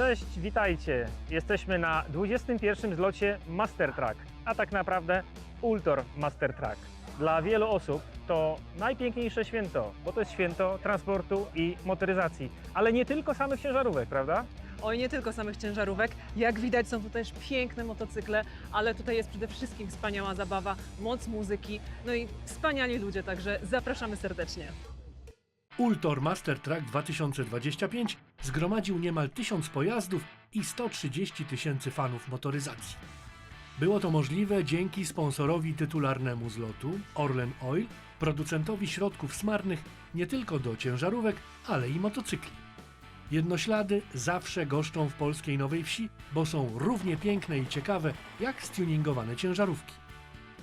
Cześć, witajcie. Jesteśmy na 21 zlocie Master Track, a tak naprawdę Ultor Master Track. Dla wielu osób to najpiękniejsze święto, bo to jest święto transportu i motoryzacji, ale nie tylko samych ciężarówek, prawda? Oj, nie tylko samych ciężarówek. Jak widać, są tu też piękne motocykle, ale tutaj jest przede wszystkim wspaniała zabawa, moc muzyki, no i wspaniali ludzie, także zapraszamy serdecznie. Ultor Master Track 2025 zgromadził niemal 1000 pojazdów i 130 tysięcy fanów motoryzacji. Było to możliwe dzięki sponsorowi tytularnemu zlotu Orlen Oil, producentowi środków smarnych nie tylko do ciężarówek, ale i motocykli. Jednoślady zawsze goszczą w polskiej Nowej Wsi, bo są równie piękne i ciekawe jak stuningowane ciężarówki.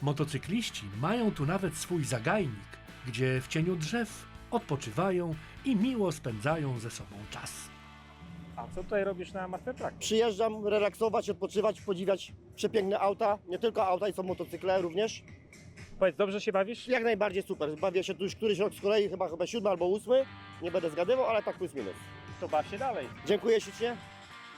Motocykliści mają tu nawet swój zagajnik, gdzie w cieniu drzew odpoczywają i miło spędzają ze sobą czas. A co tutaj robisz na Master Track? Przyjeżdżam relaksować, odpoczywać, podziwiać przepiękne auta. Nie tylko auta, i są motocykle również. Powiedz, dobrze się bawisz? Jak najbardziej super. Bawię się tu już któryś rok z kolei, chyba chyba siódmy albo ósmy. Nie będę zgadywał, ale tak plus minus. To baw się dalej. Dziękuję ślicznie.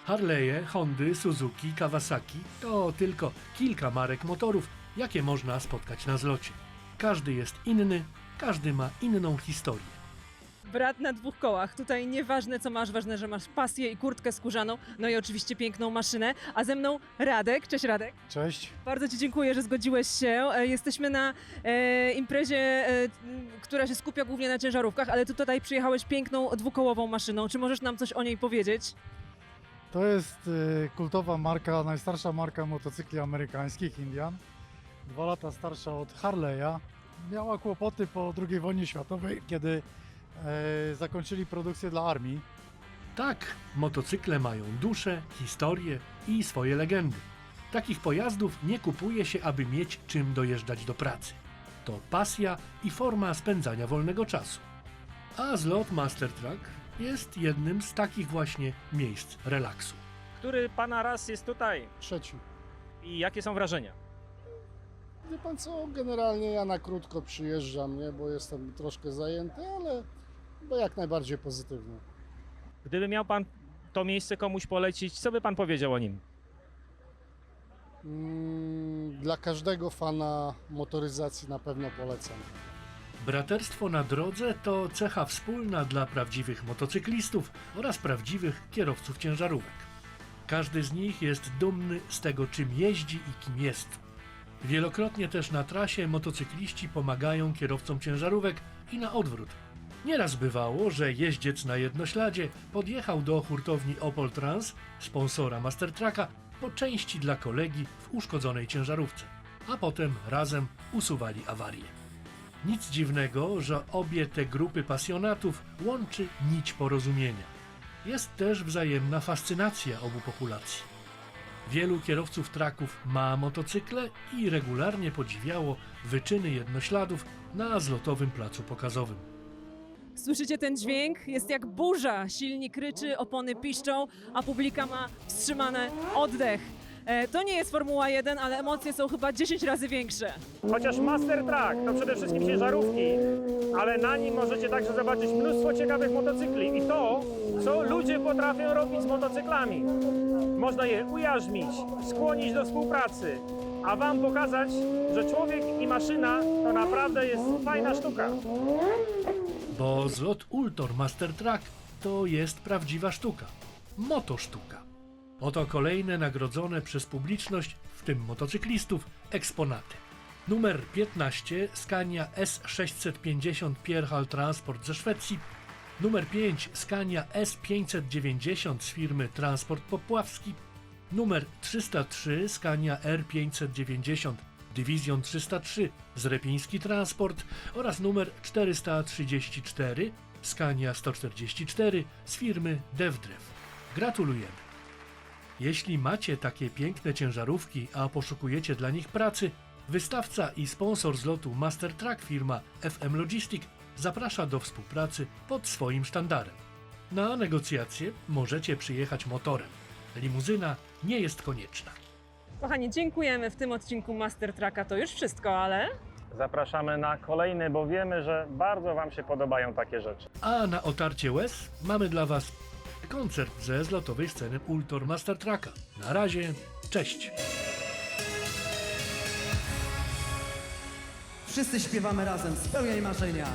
Harley'e, Hondy, Suzuki, Kawasaki to tylko kilka marek motorów, jakie można spotkać na zlocie. Każdy jest inny, każdy ma inną historię. Brat na dwóch kołach. Tutaj nieważne co masz, ważne, że masz pasję i kurtkę skórzaną, no i oczywiście piękną maszynę. A ze mną Radek. Cześć Radek. Cześć. Bardzo Ci dziękuję, że zgodziłeś się. E, Jesteśmy na e, imprezie, e, która się skupia głównie na ciężarówkach, ale Ty tutaj przyjechałeś piękną dwukołową maszyną. Czy możesz nam coś o niej powiedzieć? To jest y, kultowa marka, najstarsza marka motocykli amerykańskich Indian. Dwa lata starsza od Harley'a. Miała kłopoty po II wojnie światowej, kiedy e, zakończyli produkcję dla armii. Tak, motocykle mają duszę, historię i swoje legendy. Takich pojazdów nie kupuje się, aby mieć czym dojeżdżać do pracy. To pasja i forma spędzania wolnego czasu. A zlot Master Truck jest jednym z takich właśnie miejsc relaksu. Który pana raz jest tutaj Trzeci. i jakie są wrażenia? Wie pan co, generalnie ja na krótko przyjeżdżam, nie, bo jestem troszkę zajęty, ale bo jak najbardziej pozytywnie. Gdyby miał pan to miejsce komuś polecić, co by pan powiedział o nim? Mm, dla każdego fana motoryzacji na pewno polecam. Braterstwo na drodze to cecha wspólna dla prawdziwych motocyklistów oraz prawdziwych kierowców ciężarówek. Każdy z nich jest dumny z tego, czym jeździ i kim jest. Wielokrotnie też na trasie motocykliści pomagają kierowcom ciężarówek i na odwrót. Nieraz bywało, że jeździec na jednośladzie podjechał do hurtowni Opel Trans, sponsora Mastertracka, po części dla kolegi w uszkodzonej ciężarówce, a potem razem usuwali awarię. Nic dziwnego, że obie te grupy pasjonatów łączy nić porozumienia. Jest też wzajemna fascynacja obu populacji. Wielu kierowców traków ma motocykle i regularnie podziwiało wyczyny jednośladów na zlotowym placu pokazowym. Słyszycie ten dźwięk? Jest jak burza. Silnik ryczy, opony piszczą, a publika ma wstrzymany oddech. E, To nie jest Formuła 1, ale emocje są chyba 10 razy większe. Chociaż Master Track to przede wszystkim ciężarówki, ale na nim możecie także zobaczyć mnóstwo ciekawych motocykli i to, co ludzie potrafią robić z motocyklami. Można je ujarzmić, skłonić do współpracy, a Wam pokazać, że człowiek i maszyna to naprawdę jest fajna sztuka. Bo zlot Ultor Master Track to jest prawdziwa sztuka. Motosztuka. Oto kolejne nagrodzone przez publiczność, w tym motocyklistów, eksponaty. Numer 15 Scania S650 Pierhal Transport ze Szwecji. Numer 5 Scania S590 z firmy Transport Popławski. Numer 303 Scania R590 Dywizjon 303 z Repiński Transport oraz numer 434 Scania 144 z firmy DevDrev. Gratulujemy! Jeśli macie takie piękne ciężarówki, a poszukujecie dla nich pracy, wystawca i sponsor zlotu Master Track firma FM Logistic zaprasza do współpracy pod swoim sztandarem. Na negocjacje możecie przyjechać motorem. Limuzyna nie jest konieczna. Kochani, dziękujemy w tym odcinku Master Tracka. To już wszystko, ale Zapraszamy na kolejny, bo wiemy, że bardzo Wam się podobają takie rzeczy. A na otarcie łez mamy dla Was koncert ze zlotowej sceny Ultor Master Trucka. Na razie, cześć! Wszyscy śpiewamy razem, spełniaj marzenia.